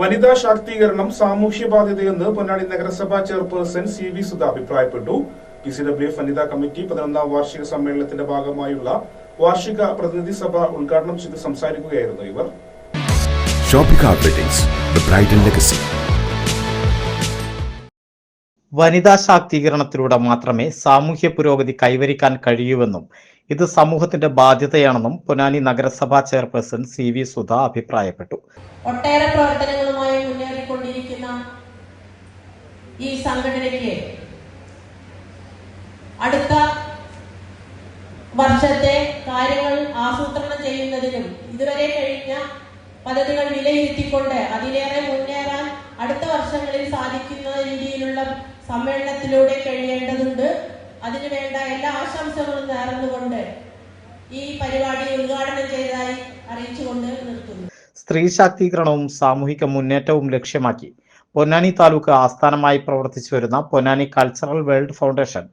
വനിതാ ശാക്തീകരണം സാമൂഹ്യ ബാധ്യതയെന്ന് പൊന്നാനി നഗരസഭാ ചെയർപേഴ്സൺ സി വി സുധ അഭിപ്രായപ്പെട്ടു. പി സി ഡബ്ല്യു എഫ് വനിതാ കമ്മിറ്റി പതിനൊന്നാം വാർഷിക സമ്മേളനത്തിന്റെ ഭാഗമായുള്ള വാർഷിക പ്രതിനിധി സഭ ഉദ്ഘാടനം ചെയ്ത് സംസാരിക്കുകയായിരുന്നു ഇവർ. Shopping വനിതാ ശാക്തീകരണത്തിലൂടെ മാത്രമേ സാമൂഹ്യ പുരോഗതി കൈവരിക്കാൻ കഴിയൂവെന്നും ഇത് സമൂഹത്തിന്റെ ബാധ്യതയാണെന്നും പൊന്നാനി നഗരസഭാ ചെയർപേഴ്സൺ സി വി സുധ അഭിപ്രായപ്പെട്ടു. ഒട്ടേറെ പ്രവർത്തനങ്ങളുമായി മുന്നേറിക്കൊണ്ടിരിക്കുന്ന ഈ സംഘടനയ്ക്ക് അടുത്ത വർഷത്തെ കാര്യങ്ങൾ ആസൂത്രണം ചെയ്യുന്നതിനും ഇതുവരെ കഴിഞ്ഞ പദ്ധതികൾ വിലയിരുത്തിക്കൊണ്ട് അതിലേറെ മുന്നേറാൻ അടുത്ത വർഷങ്ങളിൽ സാധിക്കുന്ന രീതിയിലുള്ള സമ്മേളനത്തിലൂടെ കഴിയേണ്ടതുണ്ട്. അതിനു വേണ്ട എല്ലാ ആശംസകളും നേർന്നുകൊണ്ട് ഈ പരിപാടി ഉദ്ഘാടനം ചെയ്തതായി അറിയിച്ചുകൊണ്ട് നിർത്തുന്നു. സ്ത്രീ ശാക്തീകരണവും സാമൂഹിക മുന്നേറ്റവും ലക്ഷ്യമാക്കി പൊന്നാനി താലൂക്ക് ആസ്ഥാനമായി പ്രവർത്തിച്ചു വരുന്ന പൊന്നാനി കൾച്ചറൽ വേൾഡ് ഫൗണ്ടേഷൻ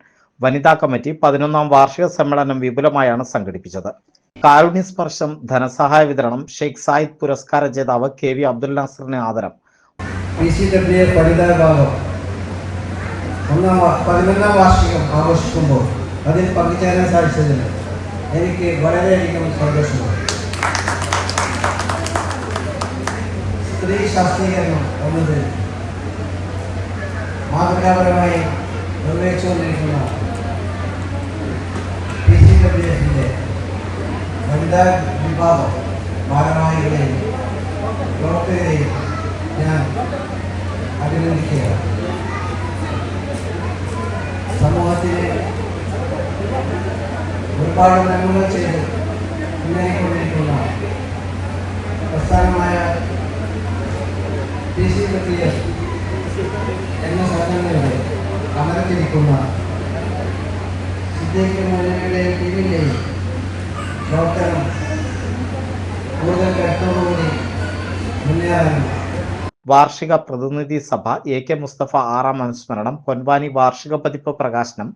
വനിതാ കമ്മിറ്റി പതിനൊന്നാം വാർഷിക സമ്മേളനം വിപുലമായാണ് സംഘടിപ്പിച്ചത്. കാരുണ്യ സ്പർശം ധനസഹായ വിതരണം ഷെയ്ഖ് സായിദ് പുരസ്കാര ജേതാവ് കെ വി അബ്ദുൽ നാസറിന് ആദരം. പി സി ഡബ്ല്യു ഒന്നാം പതിനൊന്നാം വാർഷികം ആഘോഷിക്കുമ്പോൾ അതിൽ പങ്കുചേരാൻ സാധിച്ചതിന് എനിക്ക് വളരെയധികം സന്തോഷമാണ് സ്ത്രീ ശാസ്ത്രീകരണം എന്നത് മാതൃകാപരമായി നിർവഹിച്ചുകൊണ്ടിരിക്കുന്ന പി സി ഡബ്ല്യു എഫിന്റെ വനിതാ വിഭാഗം ഭാരവാഹികളെയും പ്രവർത്തകരെയും ഞാൻ അഭിനന്ദിക്കുകയാണ്. സമൂഹത്തിന് ഒരുപാട് നന്മകൾ ചെയ്ത് മുന്നേറിക്കൊണ്ടിരിക്കുന്ന പ്രസ്ഥാനമായ ടി സി എഫ് എന്ന സംഘടനയുടെ അമരത്തിരിക്കുന്ന സിദ്ദീഖ് മൗലവിയുടെയും ടീമിന്റെയും പ്രവർത്തനം കൂടുതൽ കരുത്തോടുകൂടി മുന്നേറാനും വാർഷിക പ്രതിനിധി സഭ എ കെ മുസ്തഫ ആറാം അനുസ്മരണം പൊൻവാനി വാർഷിക പതിപ്പ് പ്രകാശനം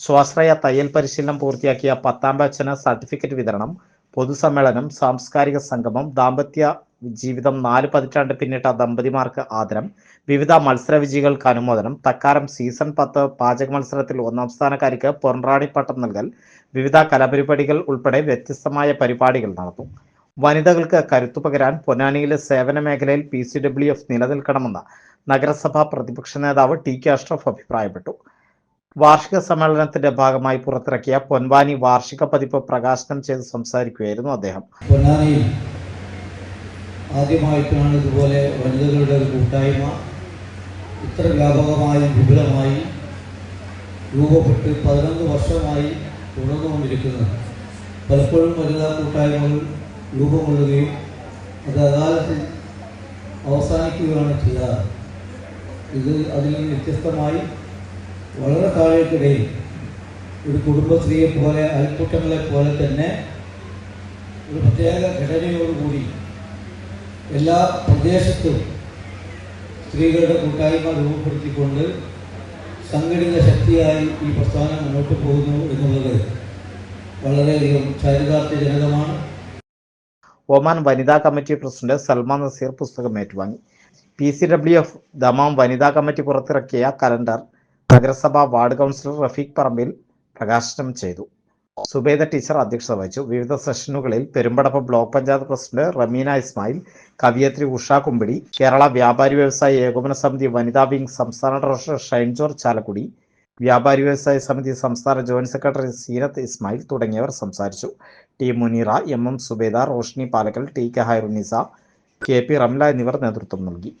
സ്വാശ്രയ തയ്യൽ പരിശീലനം പൂർത്തിയാക്കിയ പത്താം ബാച്ചിന് സർട്ടിഫിക്കറ്റ് വിതരണം പൊതുസമ്മേളനം സാംസ്കാരിക സംഗമം ദാമ്പത്യ ജീവിതം നാല് പതിറ്റാണ്ട് പിന്നിട്ട ദമ്പതിമാർക്ക് ആദരം വിവിധ മത്സര വിജയികൾക്ക് അനുമോദനം തക്കാരം സീസൺ പത്ത് പാചക മത്സരത്തിൽ ഒന്നാം സ്ഥാനക്കാരിക്ക് പൊൻറാണി പട്ടം നൽകൽ വിവിധ കലാപരിപാടികൾ ഉൾപ്പെടെ വ്യത്യസ്തമായ പരിപാടികൾ നടത്തും. വനിതകൾക്ക് കരുത്തു പകരാൻ പൊന്നാനിയിലെ സേവന മേഖലയിൽ പി സി ഡബ്ല്യു എഫ് നിലനിൽക്കണമെന്ന് നഗരസഭാ പ്രതിപക്ഷ നേതാവ് ടി കെ അഷ്റഫ് അഭിപ്രായപ്പെട്ടു. വാർഷിക സമ്മേളനത്തിന്റെ ഭാഗമായി പുറത്തിറക്കിയ പൊൻവാനി വാർഷിക പതിപ്പ് പ്രകാശനം ചെയ്ത് സംസാരിക്കുകയായിരുന്നു അദ്ദേഹം. പൊന്നാനിയിൽ ആദ്യമായിട്ടാണ് ഇതുപോലെ വനിതകളുടെ ഒരു കൂട്ടായ്മ ഇത്ര വ്യാപകമായി വിപുലമായി രൂപപ്പെട്ട് പതിനൊന്ന് വർഷമായി തുടർന്നുകൊണ്ടിരിക്കുന്നത്. പലപ്പോഴും വനിതാ കൂട്ടായ്മകൾ രൂപം കൊള്ളുകയും അത് അകാലത്തിൽ അവസാനിക്കുകയാണ് ചെയ്യാറ്. ഇത് അതിൽ നിന്ന് വ്യത്യസ്തമായി വളരെ താഴേക്കിടയിൽ ഒരു കുടുംബശ്രീയെ പോലെ അയൽക്കൂട്ടങ്ങളെ പോലെ തന്നെ ഒരു പ്രത്യേക ഘടനയോടുകൂടി എല്ലാ പ്രദേശത്തും സ്ത്രീകളുടെ കൂട്ടായ്മ രൂപപ്പെടുത്തിക്കൊണ്ട് സംഘടിത ശക്തിയായി ഈ പ്രസ്ഥാനം മുന്നോട്ട് പോകുന്നു എന്നുള്ളത് വളരെയധികം ചാരിതാർത്ഥ്യജനകമാണ്. ഒമാൻ വനിതാ കമ്മിറ്റി പ്രസിഡന്റ് സൽമാൻ നസീർ പുസ്തകം ഏറ്റുവാങ്ങി. P C W F Dammam വനിതാ കമ്മിറ്റി പുറത്തിറക്കിയ കലണ്ടർ നഗരസഭ വാർഡ് കൗൺസിലർ റഫീഖ് പറമ്പിൽ പ്രകാശനം ചെയ്തു. സുബേദ ടീച്ചർ അധ്യക്ഷത വഹിച്ചു. വിവിധ സെഷനുകളിൽ പെരുമ്പടപ്പ് ബ്ലോക്ക് പഞ്ചായത്ത് പ്രസിഡന്റ് റമീന ഇസ്മായിൽ കവിയത്രി ഉഷ കുമ്പിടി കേരള വ്യാപാരി വ്യവസായ ഏകോപന സമിതി വനിതാ വിംഗ് സംസ്ഥാന ട്രഷറർ ഷൈൻ ജോർജ് ചാലക്കുടി വ്യാപാരി വ്യവസായ സമിതി സംസ്ഥാന ജോയിന്റ് സെക്രട്ടറി സീനത്ത് ഇസ്മായിൽ തുടങ്ങിയവർ സംസാരിച്ചു. T Muneera M M Subeda Roshni Palakkal T K Hairunisa K P Ramla എന്നിവർ നേതൃത്വം നൽകി.